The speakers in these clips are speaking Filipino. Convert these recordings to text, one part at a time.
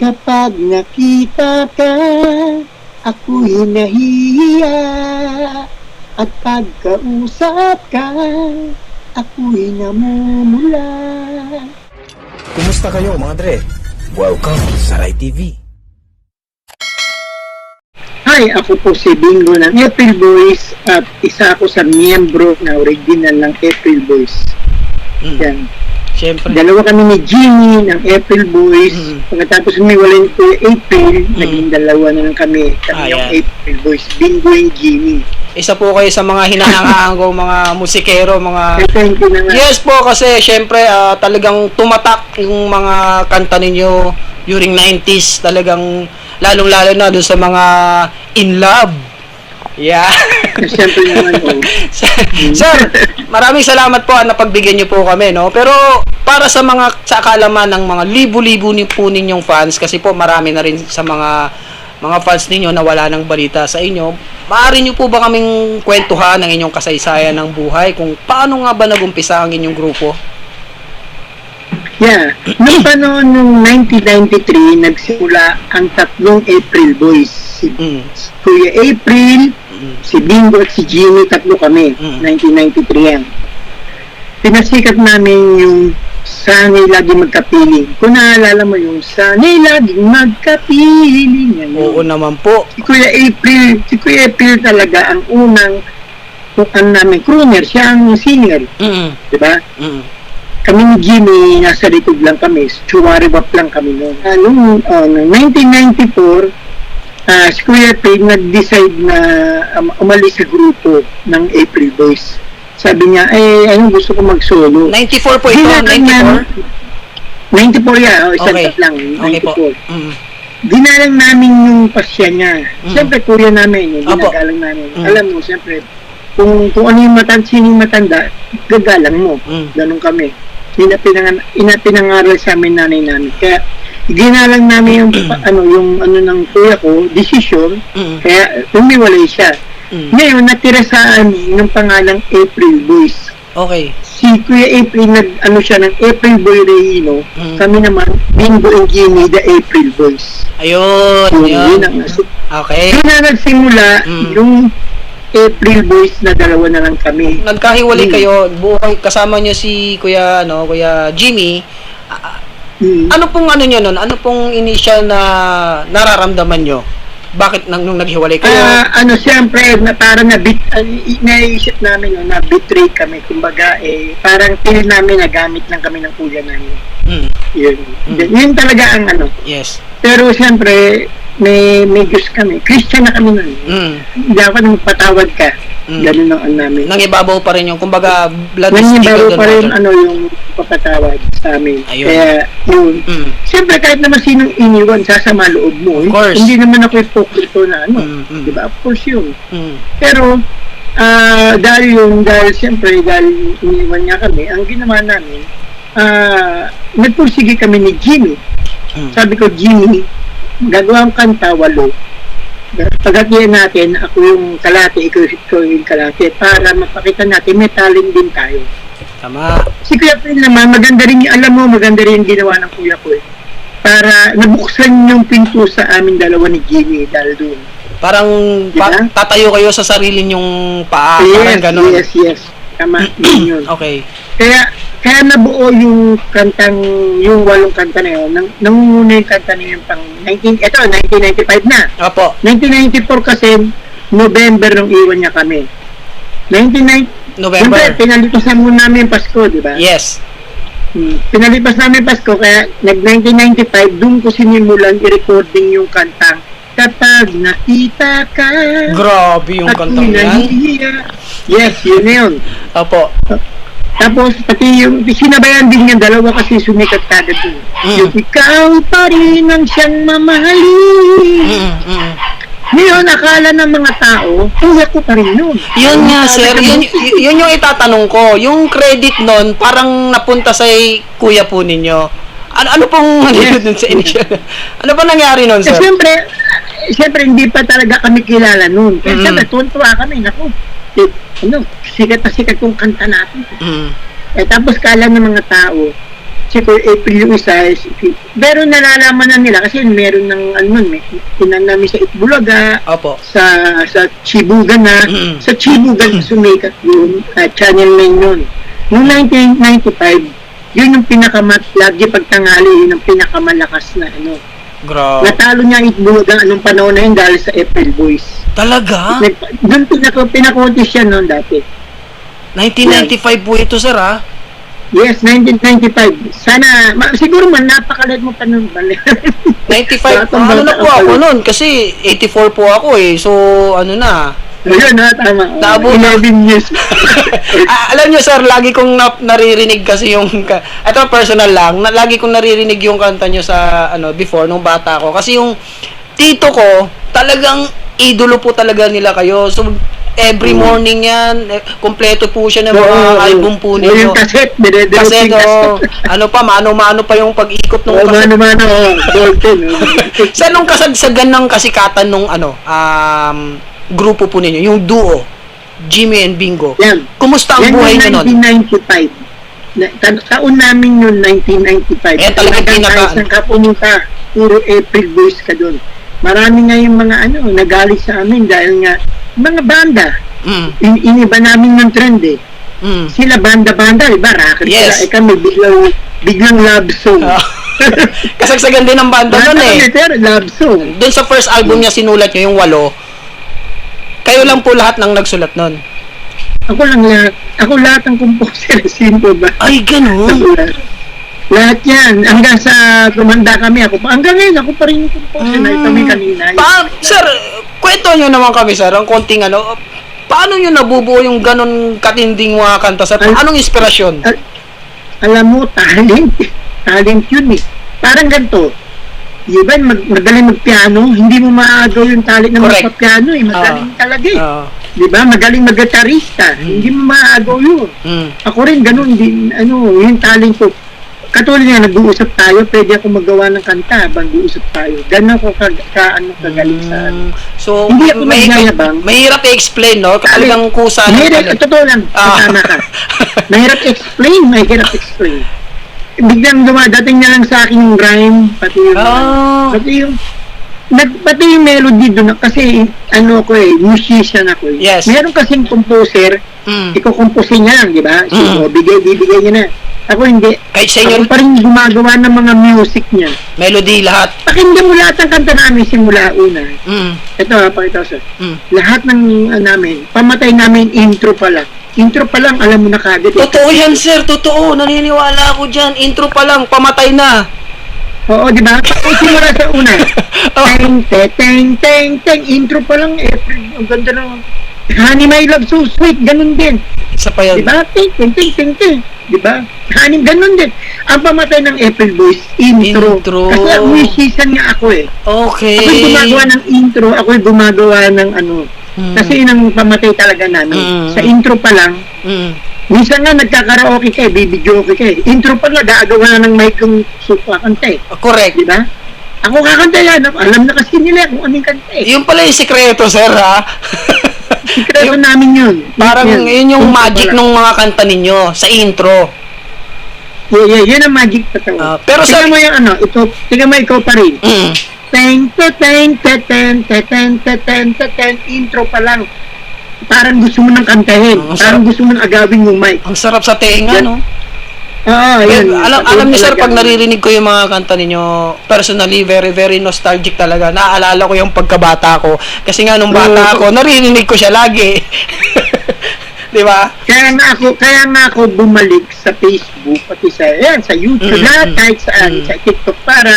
Kapag nakita ka, ako'y nahihiya. At pagkausap ka, ako'y namumula. Kumusta kayo mga dre? Welcome sa Rai TV. Hi, ako po si Bingo ng April Boys at isa ako sa miyembro na original ng April Boys. Mm. Yan. Siyempre. Dalawa kami ni Jimmy ng April Boys. Mm. Pagkatapos umiwalay ni Kuya April, Mm. naging dalawa na lang kami. Kami yung Ayan. April Boys, Bingo and Jimmy. Isa po kayo sa mga hinahangaan ko, mga musikero, mga... Thank you na nga. Yes po, kasi syempre ah, talagang tumatak yung mga kanta ninyo during 90s. Talagang lalong-lalo na dun sa mga in love. Yeah. Siyempre naman, oh. Sir, maraming salamat po at napagbigyan niyo po kami, no? Pero para sa mga sa kalaman ng mga libo-libo ni po ninyong fans kasi po marami na rin sa mga mga fans ninyo na wala nang balita sa inyo. Maaari niyo po ba kaming kwentuhan ng inyong kasaysayan ng buhay kung paano nga ba nagumpisa ang inyong grupo? Yeah. Noong panahon ng 1993, nagsimula ang tatlong April Boys. Si Mm. Kuya April, Mm. si Bingo at si Jimmy, tatlo kami. Mm. 1993 yan. Pinasikat namin yung sana'y lagi magkapiling. Kung naalala mo yung sana'y lagi magkapiling. Yan yun. Oo naman po. Si Kuya April, si Kuya April talaga ang unang ano namin, crooner, siya ang singer, Mm. di ba? Mm. Kami ni Jimmy, nasa likod lang kami, chuwaribap lang kami noon. Uh, noong uh, noong 1994, ah, si Kuya April nag-decide na um, umalis sa grupo ng April Boys. Sabi niya, eh, ano gusto ko mag-solo. 94 po ito, Ginalang 94. namin- 94 yan, oh, isang Okay. lang, Okay po. 94. Mm. Ginalang namin yung pasya niya. Mm. Siyempre, kuya namin, yung Apo. ginagalang namin. Mm. Alam mo, siyempre, kung, kung ano yung matanda, sino yung matanda, gagalang mo. Mm. Ganun kami. Ina, pinangan, ina, pinangaral sa amin nanay namin. Kaya, ginalang namin yung, ano, yung, ano ng kuya ko, decision, Mm. kaya, umiwalay siya. Mm. Ngayon, natira sa amin ng pangalang April Boys. Okay. Si Kuya April, nag, ano siya, ng April Boy Reyno. Mm. Kami naman, Bingo and Jimmy, the April Boys. Ayun. Yun, Yun. yun ang, Okay. doon na nagsimula Mm. yung April Boys na dalawa na lang kami. Nagkahiwalay Mm. kayo, buhay kasama niyo si Kuya ano, Kuya Jimmy. Mm. Ano pong ano niyo noon? Ano pong initial na nararamdaman niyo? Bakit nang nung naghiwalay kayo? Ah, ano siyempre na parang na bit uh, naisip namin no, na betray kami kumbaga eh parang feel namin na gamit lang kami ng kuya namin. Mm, Yun. Mm. Yun talaga ang ano. yes. Pero siyempre may may Diyos kami. Christian na kami nun. Mm, Hindi ako nang patawad ka. Mm. Ganun ang ano namin. nangibabaw pa rin yung kumbaga blood is thicker pa rin ano yung papatawad sa amin. Ayun. Kaya yun. Mm, Siyempre, kahit naman sinong iniwan, sasama loob mo. Of course. Hindi naman ako ipokrito na ano. Mm, mm. Di ba? Of course yun. mm, Pero, ah dahil yun, dahil siyempre, dahil iniwan niya kami, ang ginawa namin, ah nagpursige kami ni Jimmy. mm. Sabi ko, Jimmy, gagawa ang kanta, walo. Pagkatiyan natin, ako yung kalate, ikaw, yung kalate, para mapakita natin, may talent din tayo. Tama. Si Kuya Phil naman, maganda rin, alam mo, maganda rin yung ginawa ng Kuya ko eh. Para nabuksan yung pinto sa amin dalawa ni Jimmy dahil doon. Parang pa- Diba? tatayo kayo sa sarili niyong paa, yes, parang ganun. yes, yes. Tama, yun yun. Okay. Kaya, kaya nabuo yung kantang, yung walong kanta na yun. Nang, nangunguna yung kanta na yun pang 19, eto, 1995 na. Opo. 1994 kasi, November nung iwan niya kami. 1990, November. Siyempre, pinalipasan mo namin Pasko, di ba? Yes. Hmm. Pinalipas namin Pasko, kaya nag-1995, doon ko sinimulan i-recording yung kantang Kapag nakita ka, Grabe yung kantang yan. Yes, yun yun. Opo. Tapos, pati yung, sinabayan din yung dalawa kasi sumikat kagad dun. Mm. Yung ikaw pa rin ang siyang mamahalin. Mm, mm. Ngayon, akala ng mga tao, kuya ko pa rin yun. Yun nga, sir. Yun, yun yung itatanong ko. Yung credit nun, parang napunta sa kuya po ninyo. Ano, ano pong ano Yes. dun sa initial? Ano pa nangyari nun, sir? siyempre, eh, siyempre, hindi pa talaga kami kilala noon. Kaya Mm. siyempre, tuwan-tuwa kami. Naku, ano, sikat na sikat yung kanta natin. Mm. Eh, tapos kala ng mga tao, si Kuya April yung isa. si- Pero nalalaman na nila kasi meron ng ano nun, may tinan namin sa Itbulaga, Opo. sa sa Chibugan na, Mm. sa Chibugan sumikat yun, uh, Channel 9 yun. Noong 1995, yun yung pinakamat, lagi pagtangali, yun ang pinakamalakas na ano. Grabe. Natalo niya Itbulaga anong panahon na yun dahil sa April Boys. Talaga? Doon pinaka, pinakontis siya noon dati. 1995 po ito, sir, ha? Yes, 1995. Sana, ma, siguro man, napakalit mo pa nun. bali. 95, Batang ano na po ako noon kasi 84 po ako eh. So, ano na. Ayun, ha, tama. Oh, Tabo na. 11 years. Ah, alam niyo sir, lagi kong na- naririnig kasi yung ka- ito personal lang, na, lagi kong naririnig yung kanta niyo sa ano before nung bata ko kasi yung tito ko talagang idolo po talaga nila kayo. So every morning yan, eh, kumpleto po siya ng mga Mm. Oo, album po ninyo. Yung cassette, dinedropping no, ano pa, mano-mano pa yung pag-ikot ng Oo, kaset. mano, mano, oh, oh. Sa nung kasagsagan ng kasikatan nung ano, um, grupo po ninyo, yung duo, Jimmy and Bingo. Yan. Kumusta ang Yan buhay niyo nun? 1995. Na, ta- taon namin yun, 1995. Eh, Talagang pinaka- kahit saan ka pumunta, puro April Boys ka doon. Marami nga yung mga ano, nagalit sa amin dahil nga, mga banda, Mm, in, iniba namin yung trend eh. mm. Sila banda-banda, iba, rocker Yes. sila. Eh kami, biglang, biglang love song. Ah. Kasagsagan din ng banda Banda nun eh. kami, pero love song. Doon sa first album niya sinulat niya yung walo. Kayo lang po lahat ng nagsulat nun. Ako lang lahat. Ako lahat ang composer. Simple ba? Ay, ganun. Lahat. Yan. Hanggang sa tumanda kami ako. Hanggang ngayon, ako pa rin yung composer. Mm. Nakita mo yung kanina. Pa, sir, kwento nyo naman kami, sir, ang konting ano, paano nyo nabubuo yung ganun katinding mga kanta, sir? Al- Anong inspirasyon? Al- alam mo, talent. Talent yun eh. Parang ganito. Iba, mag, magaling mag-piano, hindi mo maagaw yung talent ng Correct. magpa-piano eh. Magaling talaga eh. Ah, Di ba? Magaling mag-gitarista. Hindi mo maagaw yun. mm. Ako rin, ganun din, ano, yung talent ko. Katulad nga, nag-uusap tayo, pwede ako magawa ng kanta habang nag-uusap tayo. Ganun ako ka, ka ano, kagaling sa ano. Mm. So, Hindi ako may, nagyayabang. mahirap i-explain, no? Talagang kusa Mahirap, totoo lang, Ah. kasama ka. mahirap explain, mahirap explain. Biglang dumadating na lang sa akin yung rhyme, pati yung, Ah. pati yung, nag, pati yung melody doon, kasi ano ko eh, musician ako eh. Yes. Meron kasing composer, Mm. ikukomposin niya lang, di ba? So, Mm. bigay, bibigay niya na. Ako hindi. Kahit sa inyo, Ako pa rin gumagawa ng mga music niya. melody lahat. Pakinggan mo lahat ng kanta namin simula una. Mm. Ito ha, pakita ko sir. Mm. Lahat ng uh, namin, pamatay namin intro pa lang. Intro pa lang, alam mo na kagad. eh. Totoo yan, sir. Totoo. Naniniwala ako dyan. Intro pa lang, pamatay na. Oo, di ba? Simula sa una. Oh. Teng, te, teng, teng, teng. Intro pa lang, April. Ang ganda na. Honey, my love, so sweet. Ganun din. Isa pa Di yun. ba? Ting, ting, ting, ting, ting. Di ba? Honey, ganun din. Ang pamatay ng April Boys, intro. Intro. Kasi musician nga ako eh. Okay. Ako yung gumagawa ng intro, ako yung gumagawa ng ano. Mm. Kasi yun ang pamatay talaga namin. Mm. Sa intro pa lang, Mm. minsan nga nagkakaraoke ka eh, bibidyoke ka eh. Intro pa lang, gagawa na ng mic yung supa kanta eh. Correct. Di ba? Ako kakanta yan, alam na kasi nila kung anong kanta eh. Yun pala yung sikreto, sir, ha? Sikreto namin yun. Parang Yan. yun yung magic ng mga kanta ninyo sa intro. Yeah, yeah, yun ang magic sa tao. Ah, pero sa- mo yung ano, ito, tingnan mo ikaw pa rin. Mm. Teng, te, teng, te, ten, te, ten, te, ten, te, ten, intro pa lang. Parang gusto mo nang kantahin. Ang Parang sarap. gusto mo nang agawin yung mic. Ang sarap sa tenga, no? Kaya, yun. alam, alam niyo, sir, pag naririnig ko yung mga kanta ninyo, personally, very, very nostalgic talaga. Naaalala ko yung pagkabata ko. Kasi nga, nung bata ako, naririnig ko siya lagi. Di ba? Kaya nga ako, kaya nga ako bumalik sa Facebook, pati sa, yan, sa YouTube, Mm, lahat mm, kahit saan, mm. sa TikTok, para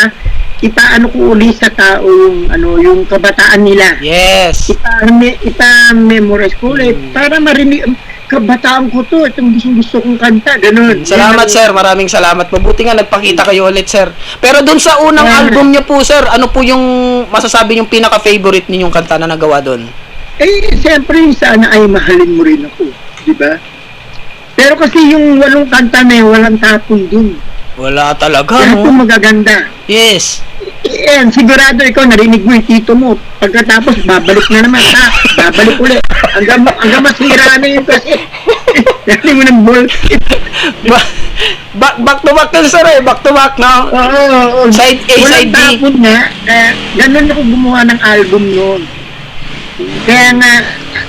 ipaano ko uli sa tao yung, ano, yung kabataan nila. Yes. Ipa-me, ipa-memorize ko ulit, Mm. para marinig, "Um, kabataan ko to, itong gusto, gusto kong kanta, ganun. Salamat, sir. Maraming salamat. Mabuti nga nagpakita kayo ulit, sir. Pero dun sa unang Yeah. album niyo po, sir, ano po yung masasabi yung pinaka-favorite ninyong kanta na nagawa dun? Eh, siyempre, sana ay mahalin mo rin ako, di ba? Pero kasi yung walong kanta na yun, walang tapon dun. Wala talaga, Lahat no? yung magaganda. Yes. Eh, sigurado ikaw, narinig mo yung tito mo. Pagkatapos, babalik na naman, ha? Babalik ulit. Hanggang, hanggang masira na yun kasi. Dali mo ng ball. Ba- Back, back to back na sir eh. Back to back, no? Oo, oo. Side A, Walang side B. tapon nga. Kaya ganun ako gumawa ng album noon. Kaya nga,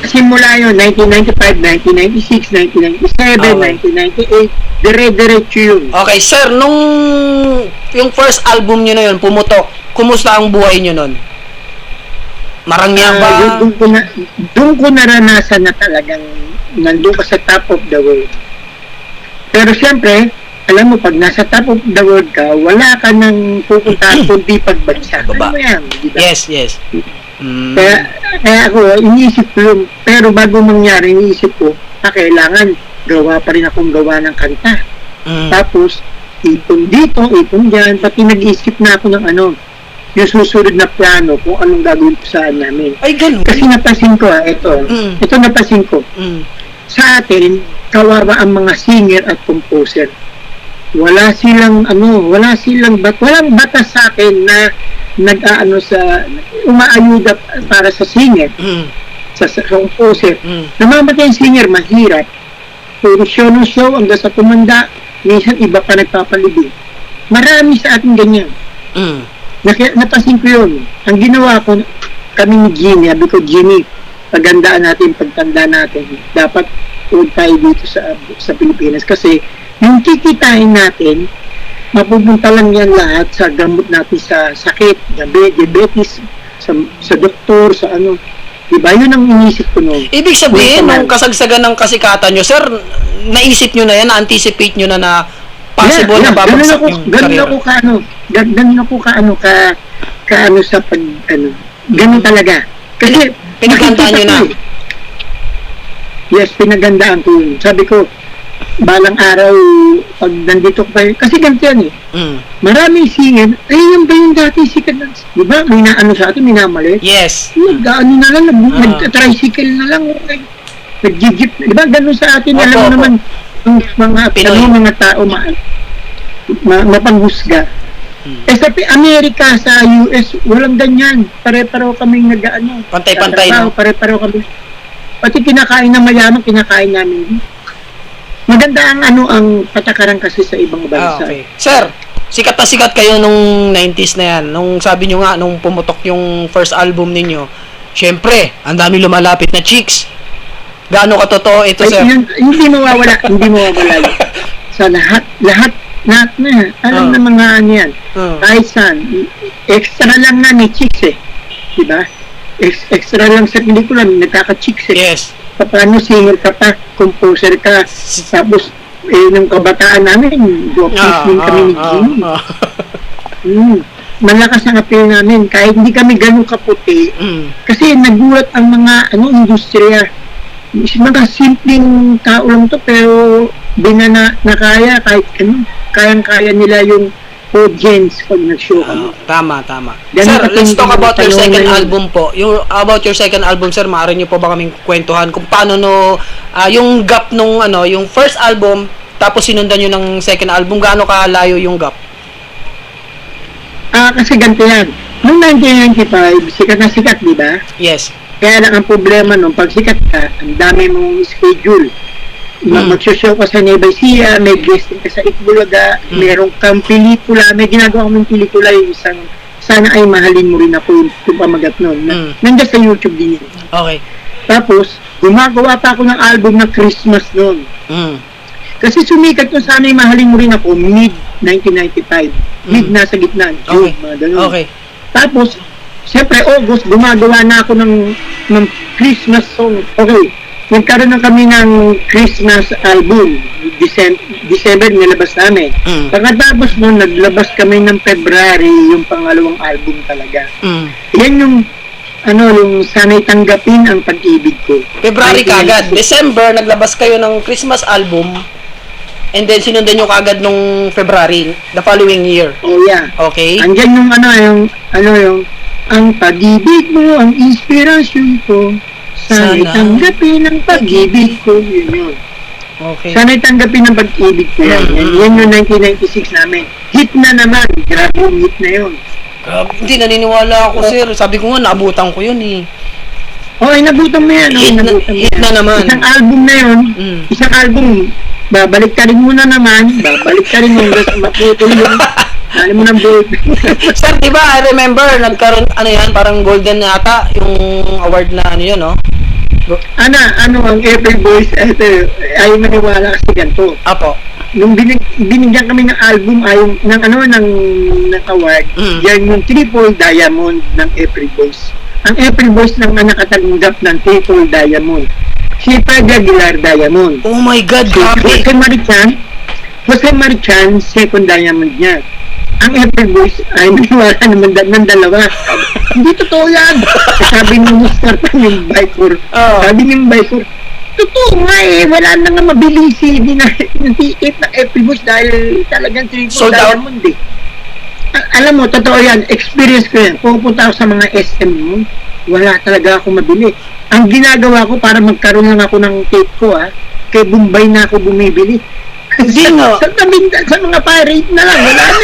simula yun, 1995, 1996, 1997, Okay. 1998, dire-diretso yun. Okay, sir, nung yung first album nyo na yun, Pumutok, kumusta ang buhay nyo nun? Marangya ba? Ah, doon, ko na, doon ko naranasan na talagang nandun ka sa top of the world. Pero siyempre, alam mo, pag nasa top of the world ka, wala ka nang pupuntahan kundi pagbagsak. Baba. Ano yan? Di ba? Yes, yes. Mm. Kaya, kaya ako, iniisip ko yun. Pero bago mangyari, iniisip ko, na kailangan gawa pa rin akong gawa ng kanta. Mm. Tapos, ipon dito, ipon dyan, pati nag-iisip na ako ng ano, yung susunod na plano kung anong gagawin ko saan namin. Ay, ganun. Kasi napasin ko, ah, ito, Mm. ito napasin ko. Mm. Sa atin, kawawa ang mga singer at composer. Wala silang, ano, wala silang, bat, walang batas sa akin na nag-aano sa, umaayuda para sa singer, Mm. sa, sa composer. Mm. Namamatay ang singer, mahirap. Puro show ng show, hanggang sa tumanda, minsan iba pa nagpapalibing. Marami sa atin ganyan. Mm. Naki, napasin ko yun. Ang ginawa ko, kami ni Jimmy, sabi ko, Jimmy, pagandaan natin, pagtanda natin, dapat huwag tayo dito sa sa Pilipinas kasi yung kikitain natin, mapupunta lang yan lahat sa gamot natin sa sakit, diabe- diabetes, sa, sa doktor, sa ano. Diba? Yun ang inisip ko noon. Ibig sabihin, nung kasagsagan ng kasikatan nyo, sir, naisip nyo na yan, na-anticipate nyo na na possible Yeah, na yeah. Ganun babagsak ako, yung ganun karera. ako ka ano, gan- ganun ako ka ano, ka, ka ano sa pag, ano, ganun talaga. Kasi, Pinagandaan nyo na. eh. Yes, pinagandaan ko yun. Sabi ko, balang araw, pag nandito ko pa, kasi ganito yan eh. Mm. Maraming singer, ay yan ba yung dati sikat na, di ba? May naano sa atin, minamali. Yes. Nag-ano na lang, nag, Ah. nag-tricycle na lang, nag, nag-jeep, di ba? Ganun sa atin, Opo, alam mo naman, yung mga, Pinoy. ano, mga tao, ma, ma, mapanghusga. Hmm. Eh sa Amerika, sa US, walang ganyan. Pare-pareho kaming nag-ano. Pantay-pantay? Pare-pareho kami. Pati kinakain ng mayaman, kinakain namin. Maganda ang ano ang patakaran kasi sa ibang Ah, bansa. okay. Sir, sikat na sikat kayo nung 90s na yan. Nung sabi nyo nga, nung pumutok yung first album ninyo, syempre, ang dami lumalapit na chicks. Gaano katotoo ito, Ay, sir? yun, hindi mawawala, hindi mawawala. Sa lahat, lahat, lahat na. Alam Ah. na mga ano yan. Hmm. Kahit saan. Extra lang nga ni chicks eh. Diba? Ex- extra lang sa pelikula, nagkaka-chicks eh. Yes. Paano singer ka pa, composer ka, tapos eh, nung kabataan namin, gopis Ah, din kami ni ah, Jimmy. ah, ah. Mm. Malakas ang appeal namin, kahit hindi kami ganun kaputi, Mm. kasi nagulat ang mga ano industriya. Mga simpleng tao lang to, pero di na, nakaya kahit ano, kayang-kaya nila yung audience pag nag-show kami. Ah, tama, tama. Ganun sir, let's talk about your second album po. Yung about your second album, sir, maaari niyo po ba kaming kwentuhan kung paano no ah, yung gap nung ano, yung first album tapos sinundan niyo ng second album, gaano kalayo yung gap? Ah, kasi ganito yan. Noong 1995, sikat na sikat, di ba? Yes. Kaya lang ang problema nung pag sikat ka, ang dami mong schedule. Mm. Magsushow ka sa Nueva Ecija, may guesting ka sa Itbulaga, Mm. meron kang pelikula, may ginagawa kong pelikula yung isang sana ay mahalin mo rin ako yung, yung pamagat nun. Na, Mm. Nandiyan sa YouTube din yun. Okay. Tapos, gumagawa pa ako ng album na Christmas noon. Mm. Kasi sumikat yung sana ay mahalin mo rin ako mid-1995. Mid Mm. nasa gitna. Okay. June, mga ganun. Okay. Tapos, siyempre, August, gumagawa na ako ng, ng Christmas song. Okay, nagkaroon na kami ng Christmas album. December, December nilabas namin. Mm. Pagkatapos nun, naglabas kami ng February, yung pangalawang album talaga. Mm. Yan yung, ano, yung sana'y tanggapin ang pag-ibig ko. February 1996. kagad. December, naglabas kayo ng Christmas album. And then, sinundan nyo kagad nung February, the following year. Oh, yeah. Okay? Andyan yung ano, yung, ano yung, ang pag-ibig mo, ang inspirasyon ko, sana'y Sana. tanggapin ang pag-ibig ko. Yun yun. Okay. Sana'y tanggapin ang pag-ibig ko yan. Yan, Mm. yan yung 1996 namin. Hit na naman. Grabe yung hit na yun. Grabe, hindi naniniwala ako, sir. Sabi ko nga, naabutan ko yun eh. Oh, inabutan mo yan. Oh, Hit na- inabutan mo hit yan. na naman. Isang album na yun. Mm. Isang album. babalik ka rin muna naman, babalik ka rin mo hanggang sa maputol yung, ano mo ng bulb. Sir, di ba, I remember, nagkaroon, ano yan, parang golden yata, yung award na ano yun, no? Ano, ano ang April Boys, ito, ayaw maniwala kasi ganito. Apo. Nung binig, binigyan kami ng album, ayaw, ng ano, ng, ng award, Mm. yan yung Triple Diamond ng April Boys. Ang April Boys lang ang nakatanggap ng Triple Diamond. Si Fred Aguilar Diamond. Oh my God, Si grabe. Jose Marichan, Jose Marichan, second diamond niya. Ang Boys ay maniwala naman da- ng dalawa. Hindi totoo yan. Sabi ni Mr. Yung Bicor. Oo. Sabi ni Bicor, totoo nga eh, wala na nga mabili si di na yung ticket ng Boys dahil talagang Sold out. diamond eh. Alam mo, totoo yan, experience ko yan. Pupunta ako sa mga SM mo, wala talaga ako mabili. Ang ginagawa ko para magkaroon lang ako ng tape ko ah, kay Bombay na ako bumibili. Nga. Sa, sa, sa mga pirate na lang, wala na.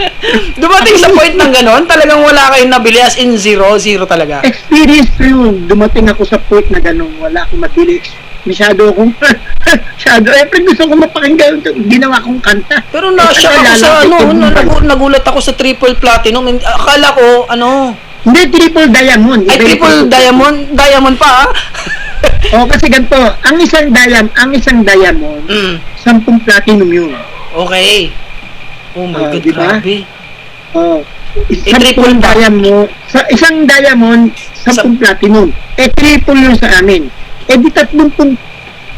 Dumating sa point ng ganon, talagang wala kayong nabili as in zero, zero talaga. Experience ko yun. Dumating ako sa point na gano'n, wala akong mabili. Masyado akong, masyado, eh, pero gusto ko mapakinggan ginawa kong kanta. Pero na-shock Eh, ako sa ano, na, nagulat ako sa triple platinum. Akala ko, ano, Hindi, triple diamond. ay triple diamond, diamond pa ah. O, kasi ganito, ang isang diamond, ang isang diamond, mm, sampung platinum yun. okay. Oh my Ah, God, di ba? grabe. Oh. triple Sampung pa. diamond, sa isang diamond, sampung platinum. Eh, triple yun sa amin. Eh, di tatlong pung,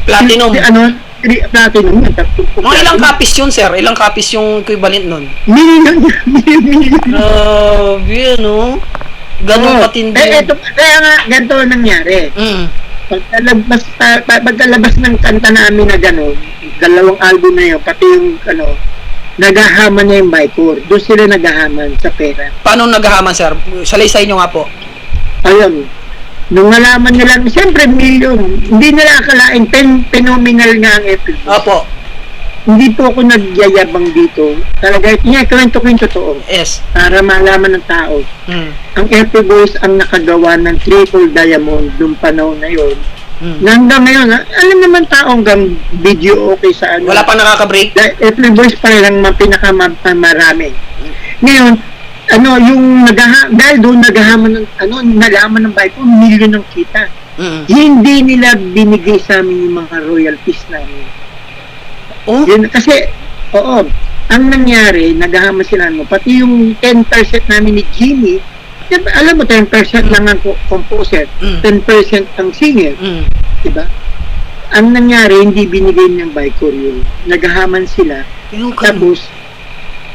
Platinum. di- ano, tri, platinum Mga ilang platinum. copies yun, sir? Ilang copies yung equivalent nun? Million, million, million. Grabe, ano? Ganun Oo. patindi. Eh, eto, kaya nga, ganito ang nangyari. Mm. Pagkalabas, pa, pa, pagkalabas ng kanta namin na gano'n, dalawang album na yun, pati yung, ano, naghahaman na yung Bicor. Doon sila naghahaman sa pera. Paano naghahaman, sir? Salaysay nyo nga po. Ayun. Nung nalaman nila, siyempre, million. Hindi nila akalain, pen, phenomenal nga ang. Fool. Opo. Hindi po ako nagyayabang dito. Talaga, nga, kwento ko yung totoo. Yes. Para malaman ng tao. Mm. Ang Boys ang nakagawa ng triple diamond nung panahon na yun. Mm. Hanggang ngayon, ha, alam naman tao hanggang video okay sa ano. Wala pa nakaka-break? April Boys pa rin ang pinakamarami. Ngayon, ano, yung naghaha, dahil doon naghahaman ng, ano, nalaman ng bike ko, milyon ng kita. Mm. Hindi nila binigay sa amin yung mga royalties namin. Oh? Yun, kasi, oo, ang nangyari, naghahaman sila, no, pati yung 10% namin ni Jimmy, diba, alam mo, 10% lang ang co- composer, Mm. 10% ang singer, Mm. diba? Ang nangyari, hindi binigay ng Bicor yun. Naghahaman sila, Yung tapos,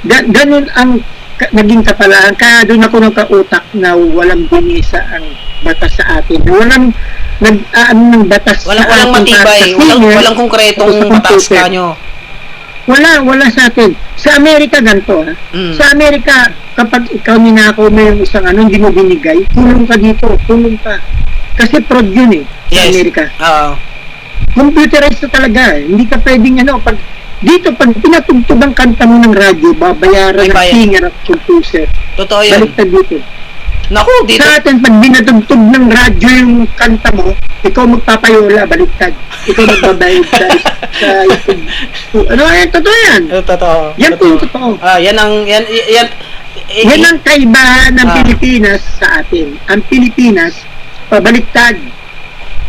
ga- ganun ang ka- naging kapalaan. Kaya doon ako nagka-utak na walang binisa ang batas sa atin. Walang nag ah, ano ng batas Walang, sa walang matibay. sa Walang, walang konkretong sa batas ka nyo. Wala, wala sa atin. Sa Amerika ganito ha. Mm. Sa Amerika, kapag ikaw ninakaw mo yung isang ano, hindi mo binigay, tulong ka dito, tulong ka. Kasi prod yun eh, sa Yes. Amerika. Oo. Computerized na talaga eh. Hindi ka pwedeng ano, pag dito, pag pinatugtog ang kanta mo ng radyo, babayaran ng singer at composer. Totoo yan. Baliktad dito. Naku, dito. Sa atin, pag binatugtog ng radyo yung kanta mo, ikaw magpapayola, baliktad. Ikaw magbabayad sa, sa YouTube. Ano yan? Totoo yan. Eh, Totoo. Yan po yung totoo. Ah, yan ang, yan, yan, eh, Yan ang kaibahan ng Ah. Pilipinas sa atin. Ang Pilipinas, pabaliktad.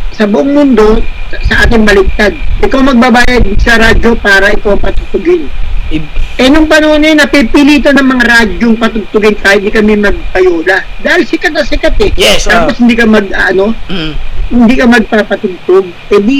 Sa buong mundo, sa- sa atin baliktad. Ikaw magbabayad sa radyo para ikaw patutugin. i- Eh, nung panahon na yun, napipilitan ng mga radyong patutugin kahit di kami magpayola. Dahil sikat na sikat eh. Yes, ah. Tapos hindi ka mag, ano, mm, hindi ka magpapatugtog. Eh di,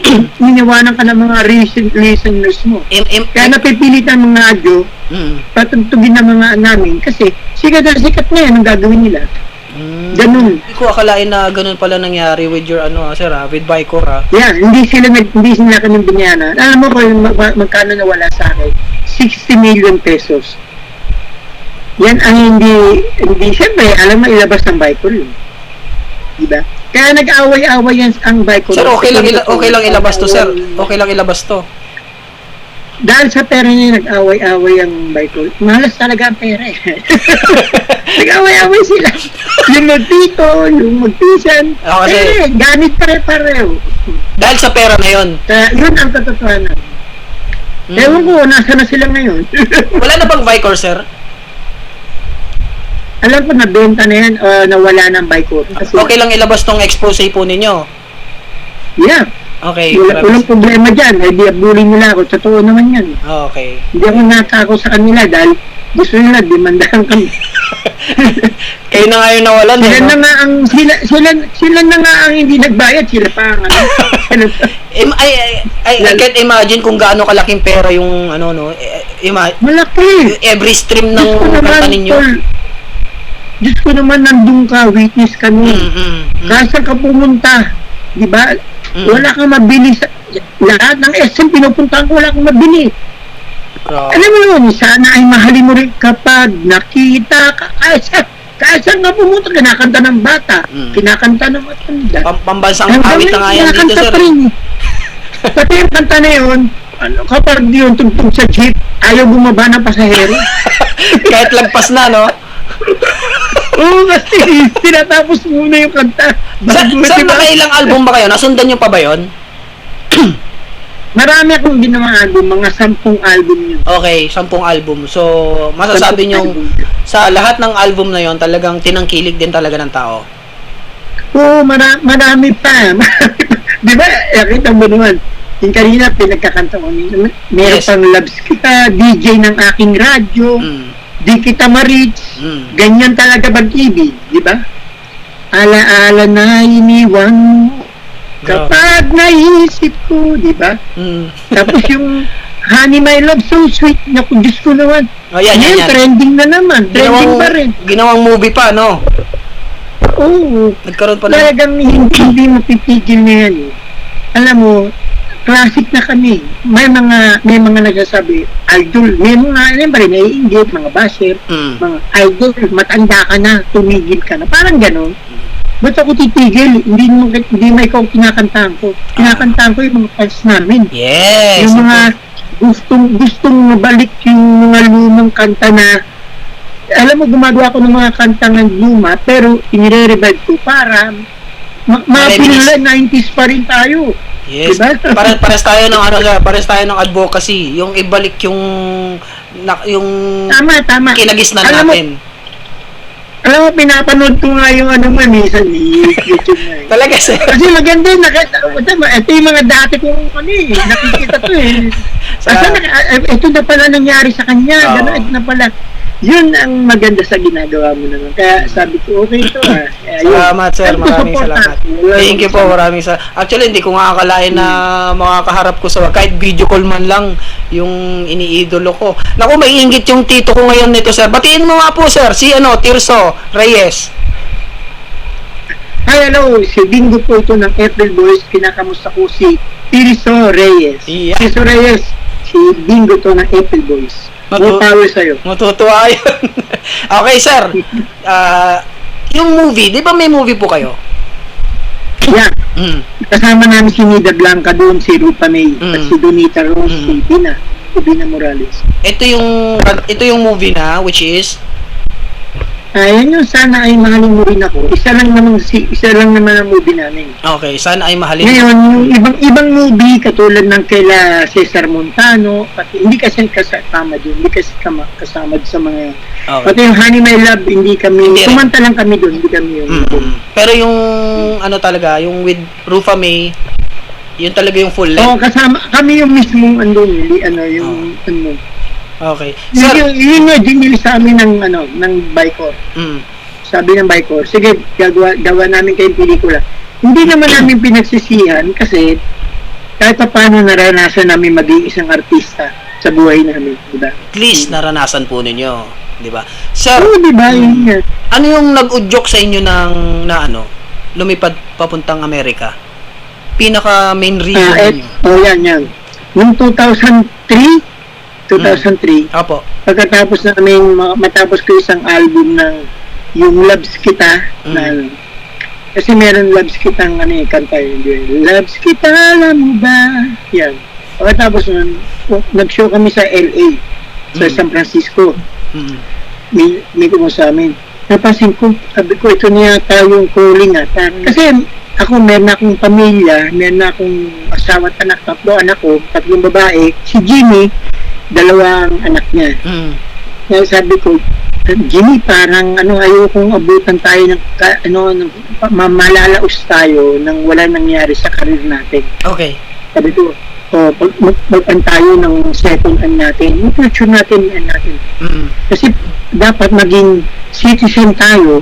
niniwanan ka ng mga listen, listeners mo. im, im, Kaya napipilitan ng mga radyo, mm, patugtugin ng mga namin kasi sikat na sikat na yan ang gagawin nila. Mm. Ganun. Hindi ko akalain na ganun pala nangyari with your ano, ah, sir, ah, with Vicor, ah. Yan, hindi sila nag, hindi sila kami binyanan. Alam mo kung mag, mag- magkano nawala sa akin? 60 million pesos. Yan ang hindi, hindi, siyempre, alam mo, ilabas ng Bicol yun. Diba? Kaya nag-away-away yan ang Bicol. Sir, okay lang, ila- okay lang ilabas to, sir. Okay lang ilabas to. Dahil sa pera niya, nag-away-away ang Bicol. Malas talaga ang pera eh. nag-away-away sila. yung magtito, yung magpisan. Oo, kasi- eh, ganit pare-pareho. Dahil sa pera na yon. Kaya yun ang katotohanan. Mm. Ewan ko, nasa na sila ngayon. Wala na bang Vicor, sir? Alam ko, nabenta na yan, uh, nawala ng bike ko. Kasi, Okay lang ilabas tong expose po ninyo. Yeah, Okay. wala, maraming- walang problema dyan. Eh, di abulin nila ako. Totoo naman yan. Okay. Hindi ako natako sa kanila dahil gusto nila, demandahan kami. Kayo na nga yung nawalan, eh. Sila no? na nga ang, sila, sila, sila na nga ang hindi nagbayad. Sila pa ang ano. I, I, I, I can't imagine kung gaano kalaking pera yung ano no. Eh, Ima- Malaki. every stream ng kanta ninyo. Tol. Diyos ko naman, nandun ka, witness ka nun. Mm, mm, mm, saan ka pumunta, di ba? Mm. Wala kang mabili sa... Lahat ng SM pinupuntahan ko, wala kang mabili. Grabe. Alam mo yun, sana ay mahalin mo rin kapag nakita ka. Kahit saan, kahit saan ka pumunta, kinakanta ng bata, Mm. kinakanta ng matanda. Pam- pambansang awit na nga yan dito, sir. pa rin. Pati yung kanta na yun, ano, kapag di yun tugtog sa jeep, ayaw bumaba ng pasahero. Kahit lagpas na, no? Oo, kasi tinatapos muna yung kanta. Sa, Bago, sir, diba? nakailang album ba kayo? Nasundan nyo pa ba yon? Marami akong ginawa album, mga sampung album yun. Okay, sampung album. So, masasabi nyo, sa lahat ng album na yon talagang tinangkilig din talaga ng tao. Oo, mara- marami pa. Marami pa. Di ba, nakita mo naman, yung kanina pinagkakanta ko, meron Yes. pang Loves Kita, DJ ng aking radyo, Mm, di kita ma-reach, mm. ganyan talaga pag-ibig, di ba? Ala-ala na iniwan mo, kapag naisip ko, di ba? Mm. Tapos yung Honey My Love So Sweet, naku, Diyos ko naman. Oh, yan, yan, yan. trending na naman, trending pa rin. ginawang movie pa, no? Oo, Nagkaroon pa ng... talagang hindi, hindi mo pipigil na yan. eh. Alam mo, classic na kami. May mga may mga nagsasabi, idol, may mga, alam ba rin, naiingit, mga basher, Mm. mga idol, matanda ka na, tumigil ka na. Parang ganon. Ba't ako titigil? Hindi mo hindi may ikaw kinakantahan ko. Kinakantahan ko yung mga fans namin. Yes. yung mga gustong gustong mabalik yung mga lumang kanta na alam mo gumagawa ko ng mga kanta ng luma pero inire-revive ko para ma- mga Reminisce. pinula 90s pa rin tayo. Yes. Diba? Para pares tayo ng ano, pares tayo ng advocacy, yung ibalik yung na, yung Tama, tama. kinagisnan alam mo, natin. alam mo, pinapanood ko nga yung ano mo, minsan ni YouTube na eh. Talaga, sir. Kasi maganda yun, nakita, tama, ito yung mga dati kong ano eh, nakikita to eh. Sa- Asa, naka, eh, ito na pala nangyari sa kanya, Oo. gano'n, ito na pala. Yun ang maganda sa ginagawa mo naman. Kaya sabi ko, okay ito ah. Kaya yun. Salamat, sir. Ko, Maraming salamat. Thank you po. Maraming sa Actually, hindi ko nga akalain na makakaharap ko sa kahit video call man lang yung iniidolo ko. Naku, maiingit yung tito ko ngayon nito, sir. Batiin mo nga po, sir. Si ano, Tirso Reyes. Hi, hello. Si Bingo po ito ng April Boys. Kinakamusta ko si Tirso Reyes. Yeah. Tirso Reyes, si Bingo to ng April Boys. Matu- power sa'yo. Matutuwa yun. okay, sir. Ah, yung movie, di ba may movie po kayo? Yeah. Mm. Kasama namin si Nida Blanca doon, si Rupa May, Mm. at si Donita Rose, Mm. si Dina, si Dina Morales. Ito yung ito yung movie na which is Ayan yung sana ay mahalin mo rin ako. Isa lang naman si isa lang naman ang movie namin. okay, sana ay mahalin. Ngayon, yung ibang ibang movie katulad ng kaila Cesar Montano, pati hindi kasi kasama doon, hindi kasi kama, kasama sa mga Okay. pati yung Honey My Love, hindi kami, Hindi kumanta lang kami doon, hindi kami yung Mm. Pero yung ano talaga, yung with Rufa May, yun talaga yung full Oo, length. kasama, kami yung mismong andun, hindi, ano, yung, ano, Okay. yun, Sir, yung, yun yung dinili sa amin ng, ano, ng Bicor. mm, sabi ng Bicor, sige, gagawa, gawa namin kayong pelikula. Hindi naman namin pinagsisihan kasi kahit pa paano naranasan namin maging isang artista sa buhay namin, di ba? at least naranasan po ninyo, 'di ba? Sir, Oo, di ba? Yun nga. ano yung nag-udyok sa inyo ng na ano, lumipad papuntang Amerika? Pinaka main reason Ah, et, niyo. oh, yan, yan. Noong 2003, 2003, Opo. pagkatapos namin, ma- matapos ko isang album ng yung Loves Kita, Mm. na, kasi meron Loves Kitang ano yung kanta yun. Loves Kita, alam mo ba? Yan. Pagkatapos nun, nag-show kami sa LA, sa Mm. San Francisco. Mm. May, may kumo sa amin. napansin ko, sabi ko, ito na yata yung calling at kasi ako, meron akong pamilya, meron akong asawa at anak, tatlo anak ko, tatlong babae, si Jimmy, dalawang anak niya. Mm. Kaya sabi ko, Jimmy, parang ano, ayokong abutan tayo ng, ka, ano, ng, malalaos tayo nang wala nangyari sa karir natin. Okay. Sabi ko, oh, pag mag, mag tayo ng second hand natin, yung future natin, yan natin. Mm. Kasi dapat maging citizen tayo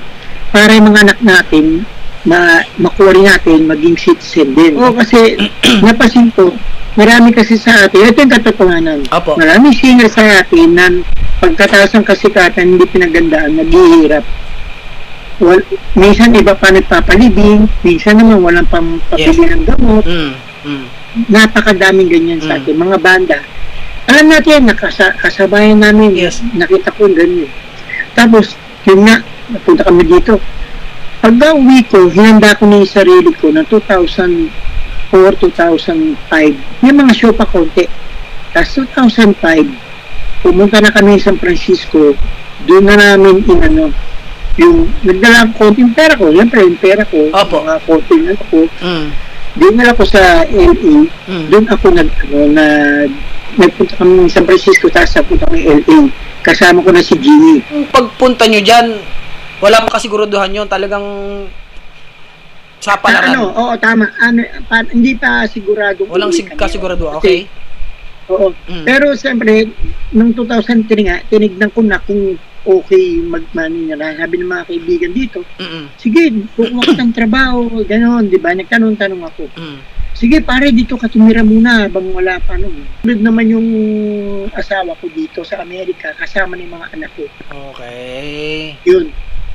para yung mga anak natin ma makuha rin natin maging citizen din. Oo, kasi napansin ko, marami kasi sa atin, ito yung katotohanan. Opo. Marami singer sa atin na pagkataas ng kasikatan, hindi pinagandaan, naghihirap. Wal, minsan iba pa nagpapalibing, minsan naman walang pang papili ng gamot. Mm. Mm. Napakadaming ganyan sa Mm. atin, mga banda. Alam natin, nakasa, kasabayan namin, Yes. nakita ko ganyan. Tapos, yun nga, napunta kami dito. Pag uwi ko, hinanda ko na yung sarili ko ng 2004, 2005. May mga show pa konti. Tapos 2005, pumunta na kami sa San Francisco. Doon na namin inano, yung nagdala ang konting pera ko. Siyempre, yung pera ko, Opo. mga konting ano ko, Mm. doon na ako sa LA. Mm. Doon ako nag, ano, na, nagpunta kami sa San Francisco, tapos napunta kami LA. Kasama ko na si Jimmy. Kung pagpunta nyo dyan, wala mong kasiguraduhan yun. Talagang sa Ah, palaran. ano, oo, tama. Ano, pa, hindi pa sigurado. Walang sig- kami. kasiguraduhan. Kasi- Okay. Oo. Mm. Pero siyempre, nung 2003 nga, tinignan ko na kung okay magmani na. Sabi ng mga kaibigan dito, Mm. sige, kukuha ka ng trabaho, gano'n, di ba? Nagtanong-tanong ako. Mm. Sige, pare, dito ka tumira muna habang wala pa nun. Tulad naman yung asawa ko dito sa Amerika, kasama ng mga anak ko. Okay. Yun.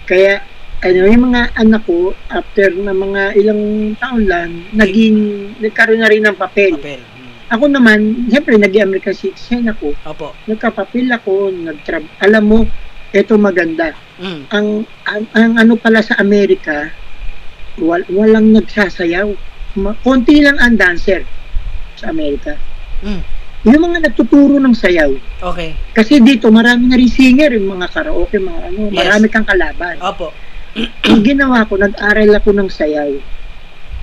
Kaya, ano, yung mga anak ko, after na mga ilang taon lang, naging, nagkaroon na rin ng papel. Papel. Mm. Ako naman, siyempre, naging American citizen ako. Opo. Nagkapapil ako, nagtra Alam mo, eto maganda. Mm. Ang, ang, ang ano pala sa Amerika, wal, walang nagsasayaw. Ma, konti lang ang dancer sa Amerika. Mm. Yung mga nagtuturo ng sayaw. Okay. Kasi dito, marami na rin singer, yung mga karaoke, mga ano, Yes. marami kang kalaban. Opo. Ang ginawa ko, nag-aral ako ng sayaw.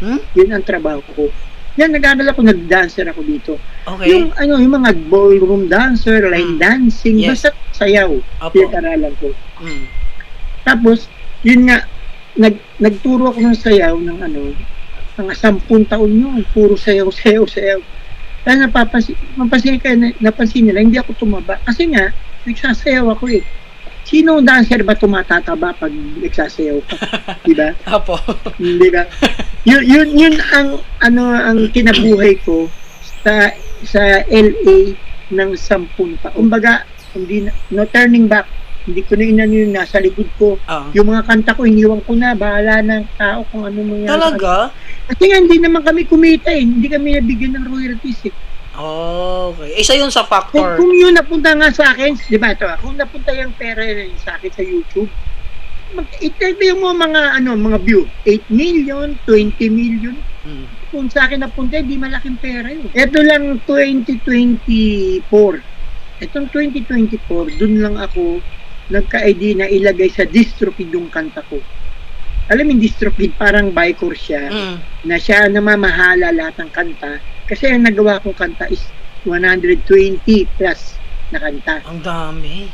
Hmm? Yun ang trabaho ko. Yan, nag-aral ako, nag-dancer ako dito. Okay. Yung, ano, yung mga ballroom dancer, line Mm. dancing, Yes. basta sayaw. Opo. Pinag-aralan ko. Mm. Tapos, yun nga, nag, nagturo ako ng sayaw ng ano, mga sampung taon yun. Puro sayaw, sayaw, sayaw. Kaya napapansin, napansin, kaya na, napansin nila, hindi ako tumaba. Kasi nga, nagsasayaw ako eh. Sino dancer ba tumatataba pag nagsasayaw ka? Di ba? Opo. Hindi ba? Yun, yun, yun ang, ano, ang kinabuhay ko sa, sa LA ng sampung taon. Kumbaga, hindi na, no turning back. Hindi ko na inano yung nasa likod ko. Ah. Yung mga kanta ko, iniwan ko na. Bahala ng tao kung ano mangyari. Talaga? Kasi nga, hindi naman kami kumita eh. Hindi kami nabigyan ng royalties eh. Okay. Isa yun sa Kung, factor. kung yun napunta nga sa akin, di ba ito, kung napunta yung pera yun sa akin sa YouTube, mag interview mo mga ano mga view 8 million 20 million Mm. kung sa akin napunta hindi malaking pera yun ito lang 2024 itong 2024 dun lang ako nagka-ID na ilagay sa DistroKid yung kanta ko alam yung DistroKid parang Bicor siya Mm. na siya namamahala lahat ng kanta kasi ang nagawa kong kanta is 120 plus na kanta Ang dami.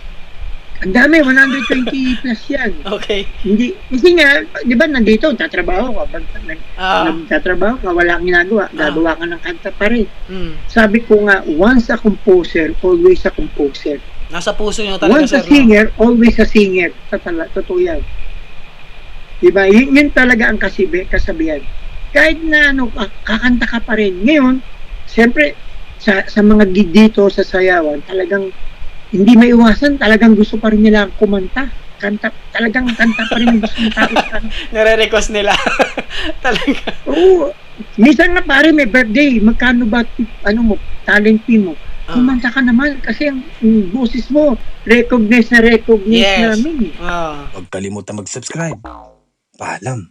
ang dami 120 plus yan Okay. hindi kasi nga di ba nandito tatrabaho ka pag nag, Ah. nagtatrabaho ka wala kang ginagawa Ah. gagawa ka ng kanta pa rin Mm. sabi ko nga once a composer always a composer Nasa puso nyo talaga, once sir. a no? singer always a singer Tatala, totoo yan di ba yun, yun talaga ang kasibi, kasabihan kahit na ano ka- kakanta ka pa rin ngayon siyempre sa, sa mga gig dito sa sayawan talagang hindi maiwasan talagang gusto pa rin nila kumanta kanta talagang kanta pa rin gusto ng tao Nare-request nila. talaga. Oo. Minsan nga pare may birthday, magkano ba ano mo, talent fee mo? Uh, Kumanta ka naman kasi ang mm, boses mo, recognize na recognize yes. namin. Eh. Uh. Huwag kalimutan mag-subscribe. Paalam.